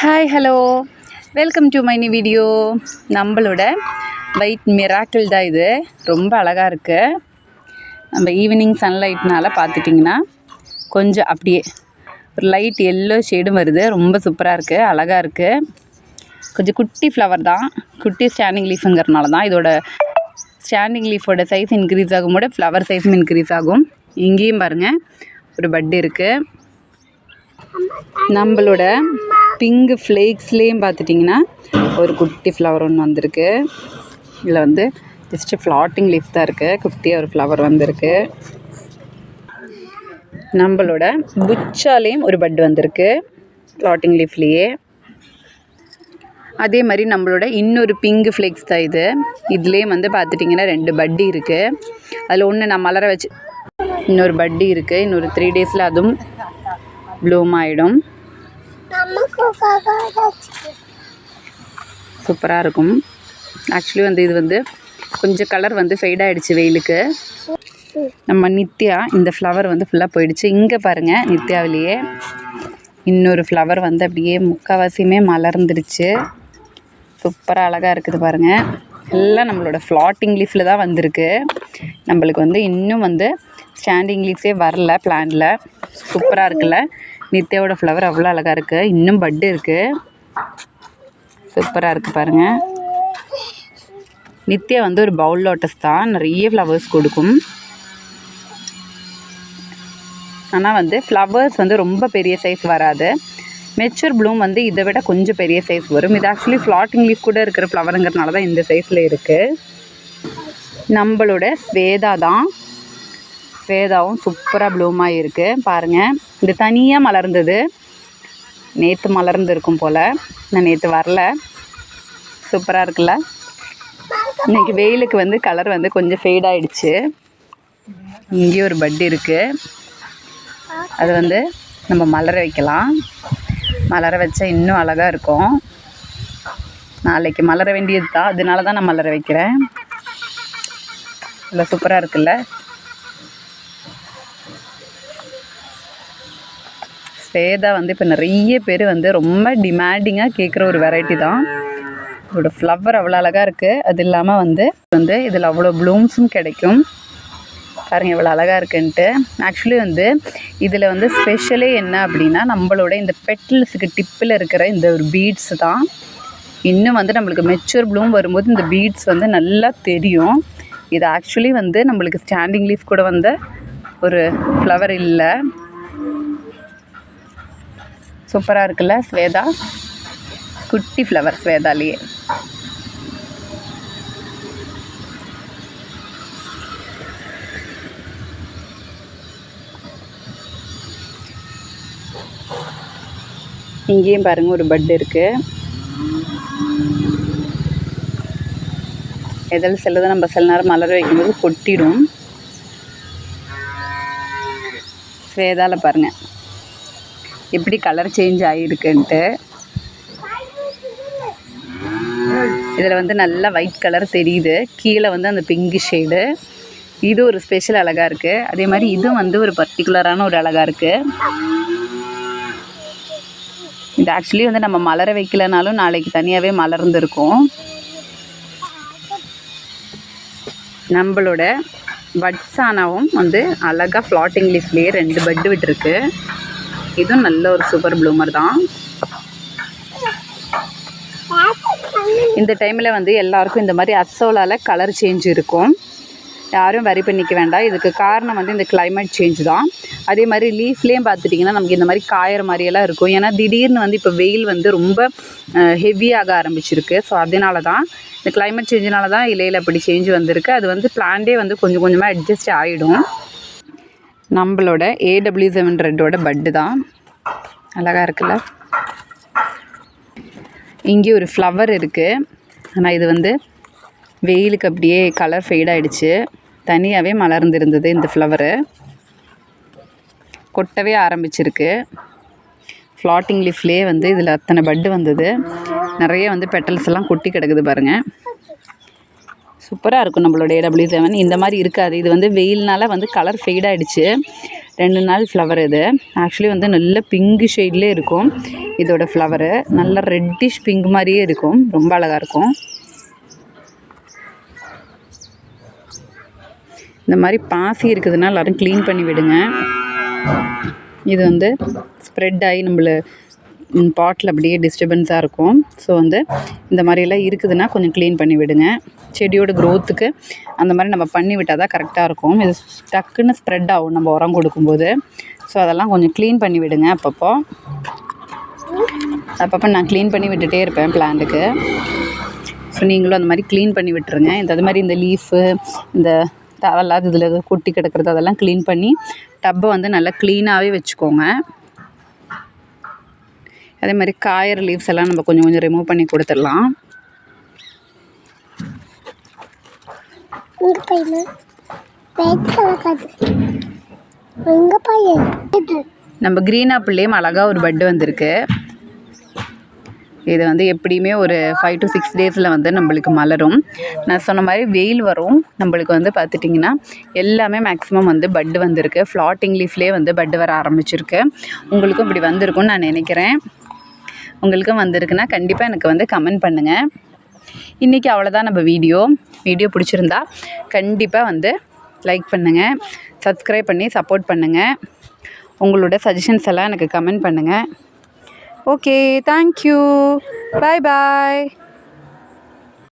Hi hello welcome to my new video நம்மளோட white miracle தான் இது. ரொம்ப அழகாக இருக்குது நம்ம ஈவினிங் சன்லைட்னால பார்த்துட்டிங்கன்னா கொஞ்சம் அப்படியே ஒரு லைட் எல்லோ ஷேடும் வருது. ரொம்ப சூப்பராக இருக்குது அழகாக இருக்குது கொஞ்சம் குட்டி ஃப்ளவர் தான். குட்டி ஸ்டாண்டிங் லீஃபுங்கிறனால தான் இதோட ஸ்டாண்டிங் லீஃபோட சைஸ் இன்க்ரீஸ் ஆகும். கூட ஃப்ளவர் சைஸும் இன்க்ரீஸ் ஆகும். இங்கேயும் பாருங்கள் ஒரு பட் இருக்குது நம்மளோட பிங்க் ஃப்ளேக்ஸ்லேயும் பார்த்துட்டிங்கன்னா ஒரு குட்டி ஃப்ளவர் ஒன்று வந்திருக்கு. இதில் வந்து ஜஸ்ட்டு ஃப்ளாட்டிங் லீஃப் தான் இருக்குது குட்டியாக ஒரு ஃப்ளவர் வந்திருக்கு. நம்மளோட புச்சாலேயும் ஒரு பட் வந்திருக்கு ஃப்ளாட்டிங் லீஃப்லேயே அதே மாதிரி நம்மளோட இன்னொரு பிங்க் ஃப்ளேக்ஸ் தான் இது. இதுலேயும் வந்து பார்த்துட்டிங்கன்னா ரெண்டு பட்டி இருக்குது அதில் ஒன்று நான் மலர வச்சு இன்னொரு பட்டி இருக்குது இன்னொரு த்ரீ டேஸில் அதுவும் ப்ளூம் ஆகிடும் சூப்பராக இருக்கும். ஆக்சுவலி வந்து இது வந்து கொஞ்சம் கலர் வந்து ஃபெய்ட் ஆகிடுச்சு வெயிலுக்கு. நம்ம நித்யா இந்த ஃப்ளவர் வந்து ஃபுல்லாக போயிடுச்சு. இங்கே பாருங்கள் நித்யாவிலேயே இன்னொரு ஃப்ளவர் வந்து அப்படியே முக்கால்வாசியுமே மலர்ந்துடுச்சு. சூப்பராக அழகாக இருக்குது பாருங்கள் எல்லாம் நம்மளோட ஃப்ளாட்டிங் லீஃபில் தான் வந்திருக்கு. நம்மளுக்கு வந்து இன்னும் வந்து ஸ்டாண்டிங் லீஃப்ஸே வரல பிளான்ல சூப்பராக இருக்குல்ல. நித்யாவோட ஃப்ளவர் அவ்வளோ அழகாக இருக்குது இன்னும் பட்டு இருக்குது சூப்பராக இருக்குது பாருங்கள் நித்யா வந்து ஒரு பவுல் லோட்டஸ் தான். நிறைய ஃப்ளவர்ஸ் கொடுக்கும். ஆனால் வந்து ஃப்ளவர்ஸ் வந்து ரொம்ப பெரிய சைஸ் வராது. மெச்சூர் ப்ளூம் வந்து இதை விட கொஞ்சம் பெரிய சைஸ் வரும். இது ஆக்சுவலி ஃப்ளாட்டிங் லீஃப் கூட இருக்கிற ஃப்ளவருங்கிறதுனால தான் இந்த சைஸில் இருக்குது நம்மளோட ஸ்வேதா தான். ஸ்வேதாவும் சூப்பராக ப்ளூமாக இருக்குது பாருங்கள் இது தனியாக மலர்ந்தது. நேற்று மலர்ந்துருக்கும் போல். நான் நேற்று வரல. சூப்பராக இருக்குல்ல? இன்றைக்கி வெயிலுக்கு வந்து கலர் வந்து கொஞ்சம் ஃபேட் ஆகிடுச்சு இங்கேயும் ஒரு பட் இருக்குது அது வந்து நம்ம மலர வைக்கலாம். மலர வச்சா இன்னும் அழகாக இருக்கும். நாளைக்கு மலர வேண்டியது தான் அதனால தான் நான் மலர வைக்கிறேன். இல்லை சூப்பராக இருக்குல்ல? ஸ்வேதா வந்து இப்போ நிறைய பேர் வந்து ரொம்ப டிமாண்டிங்காக கேட்குற ஒரு வெரைட்டி தான். இதோட ஃப்ளவர் அவ்வளோ அழகாக இருக்குது அது இல்லாமல் வந்து வந்து இதில் அவ்வளோ ப்ளூம்ஸும் கிடைக்கும். பாருங்க இவ்வளோ அழகாக இருக்குன்ட்டு. ஆக்சுவலி வந்து இதில் வந்து ஸ்பெஷலே என்ன அப்படின்னா நம்மளோட இந்த பெட்டல்ஸுக்கு டிப்பில் இருக்கிற இந்த ஒரு பீட்ஸ் தான். இன்னும் வந்து நம்மளுக்கு மெச்சூர் ப்ளூம் வரும்போது இந்த பீட்ஸ் வந்து நல்லா தெரியும். இது ஆக்சுவலி வந்து நம்மளுக்கு ஸ்டாண்டிங் லீஃப் கூட வந்த ஒரு ஃப்ளவர் இல்லை. சூப்பராக இருக்குல்ல ஸ்வேதா? குட்டி ஃப்ளவர் ஸ்வேதாலேயே. இங்கேயும் பாருங்க ஒரு பட் இருக்கு. எதில் செல்லதை நம்ம சில நேரம் மலர் வைக்கும்போது கொட்டிடும். ஸ்வேதால பாருங்கள் எப்படி கலர் சேஞ்ச் ஆகிருக்குன்ட்டு இதில் வந்து நல்லா ஒயிட் கலர் தெரியுது. கீழே வந்து அந்த பிங்கு ஷேடு இது ஒரு ஸ்பெஷல் அழகாக இருக்குது அதே மாதிரி இதுவும் வந்து ஒரு பர்டிகுலரான ஒரு அழகாக இருக்குது இது ஆக்சுவலி வந்து நம்ம மலர வைக்கலனாலும் நாளைக்கு தனியாகவே மலர்ந்துருக்கும். நம்மளோட பட்ஸானாவும் வந்து அழகாக ஃப்ளாட்டிங் லீஃப்லேயே ரெண்டு பட்டு விட்டுருக்கு. இதுவும் நல்ல ஒரு சூப்பர் ப்ளூமர் தான். இந்த டைமில் வந்து எல்லாருக்கும் இந்த மாதிரி அசோலால் கலர் சேஞ்ச் இருக்கும். யாரும் வரி பண்ணிக்க வேண்டாம். இதுக்கு காரணம் வந்து இந்த கிளைமேட் சேஞ்ச் தான். அதே மாதிரி லீஃப்லேயும் பார்த்துட்டிங்கன்னா நமக்கு இந்த மாதிரி காயிற மாதிரியெல்லாம் இருக்கும். ஏன்னா திடீர்னு வந்து இப்போ வெயில் வந்து ரொம்ப ஹெவியாக ஆரம்பிச்சிருக்கு. ஸோ அதனால தான் இந்த கிளைமேட் சேஞ்சினால தான் இலையில் அப்படி சேஞ்ச் வந்திருக்கு. அது வந்து பிளான்டே வந்து கொஞ்சம் கொஞ்சமாக அட்ஜஸ்ட் ஆகிடும் நம்மளோட ஏடபிள்யூ செவன் ரெட்டோட பட்டு தான். அழகாக இருக்குல்ல? இங்கே ஒரு ஃப்ளவர் இருக்குது ஆனால் இது வந்து வெயிலுக்கு அப்படியே கலர் ஃபெய்ட் ஆகிடுச்சு தனியாகவே மலர்ந்துருந்தது இந்த ஃப்ளவரு கொட்டவே ஆரம்பிச்சிருக்கு. ஃப்ளாட்டிங் லீஃப்லேயே வந்து இதில் அத்தனை பட்டு வந்தது. நிறைய வந்து பெட்டல்ஸ் எல்லாம் கொட்டி கிடக்குது பாருங்கள் சூப்பராக இருக்கும் நம்மளோட ஏடபிள்யூ செவன் இந்த மாதிரி இருக்காது. இது வந்து வெயில்னால வந்து கலர் ஃபெய்ட் ஆகிடுச்சு ரெண்டு நாள் ஃப்ளவர் இது. ஆக்சுவலி வந்து நல்ல பிங்க் ஷேட்லேயே இருக்கும். இதோட ஃப்ளவரு நல்ல ரெட்டிஷ் பிங்க் மாதிரியே இருக்கும். ரொம்ப அழகாக இருக்கும். இந்த மாதிரி பாசி இருக்குதுன்னா எல்லோரும் க்ளீன் பண்ணி விடுங்க. இது வந்து ஸ்ப்ரெட் ஆகி நம்மளை பாட்டில் அப்படியே டிஸ்டர்பன்ஸாக இருக்கும். ஸோ வந்து இந்த மாதிரியெல்லாம் இருக்குதுன்னா கொஞ்சம் க்ளீன் பண்ணி விடுங்க. செடியோட க்ரோத்துக்கு அந்த மாதிரி நம்ம பண்ணி விட்டால் தான் கரெக்டாக இருக்கும். இது டக்குன்னு ஸ்ப்ரெட் ஆகும் நம்ம உரம் கொடுக்கும்போது. ஸோ அதெல்லாம் கொஞ்சம் க்ளீன் பண்ணி விடுங்க அப்பப்போ. அப்பப்போ நான் க்ளீன் பண்ணி விட்டுட்டே இருப்பேன் பிளான்ட்டுக்கு ஸோ நீங்களும் அந்த மாதிரி க்ளீன் பண்ணி விட்டுருங்க. இந்த அது மாதிரி இந்த லீஃபு இந்த தேவையில்லாத இதில் கொட்டி கிடக்கிறது அதெல்லாம் க்ளீன் பண்ணி டப்பை வந்து நல்லா க்ளீனாகவே வச்சுக்கோங்க. அதே மாதிரி காயற லீவ்ஸ் எல்லாம் நம்ம கொஞ்சம் கொஞ்சம் ரிமூவ் பண்ணி கொடுத்துடலாம். நம்ம க்ரீன் ஆப்பிள்லேயும் அழகாக ஒரு பட்டு வந்திருக்கு. இது வந்து எப்படியுமே ஒரு ஃபைவ் டு சிக்ஸ் டேஸில் வந்து நம்மளுக்கு மலரும். நான் சொன்ன மாதிரி வெயில் வரும். நம்மளுக்கு வந்து பார்த்துட்டிங்கன்னா எல்லாமே மேக்ஸிமம் வந்து பட்டு வந்திருக்கு. ஃப்ளாட்டிங் லீஃப்லேயே வந்து பட்டு வர ஆரம்பிச்சிருக்கு. உங்களுக்கும் இப்படி வந்திருக்கும்னு நான் நினைக்கிறேன். உங்களுக்கும் வந்திருக்குன்னா கண்டிப்பாக எனக்கு வந்து கமெண்ட் பண்ணுங்கள் இன்றைக்கி அவ்வளோதான் நம்ம வீடியோ. வீடியோ பிடிச்சிருந்தா கண்டிப்பாக வந்து லைக் பண்ணுங்கள் சப்ஸ்கிரைப் பண்ணி சப்போர்ட் பண்ணுங்கள் உங்களோட சஜஷன்ஸ் எல்லாம் எனக்கு கமெண்ட் பண்ணுங்கள் ஓகே தேங்க்யூ பாய் பாய்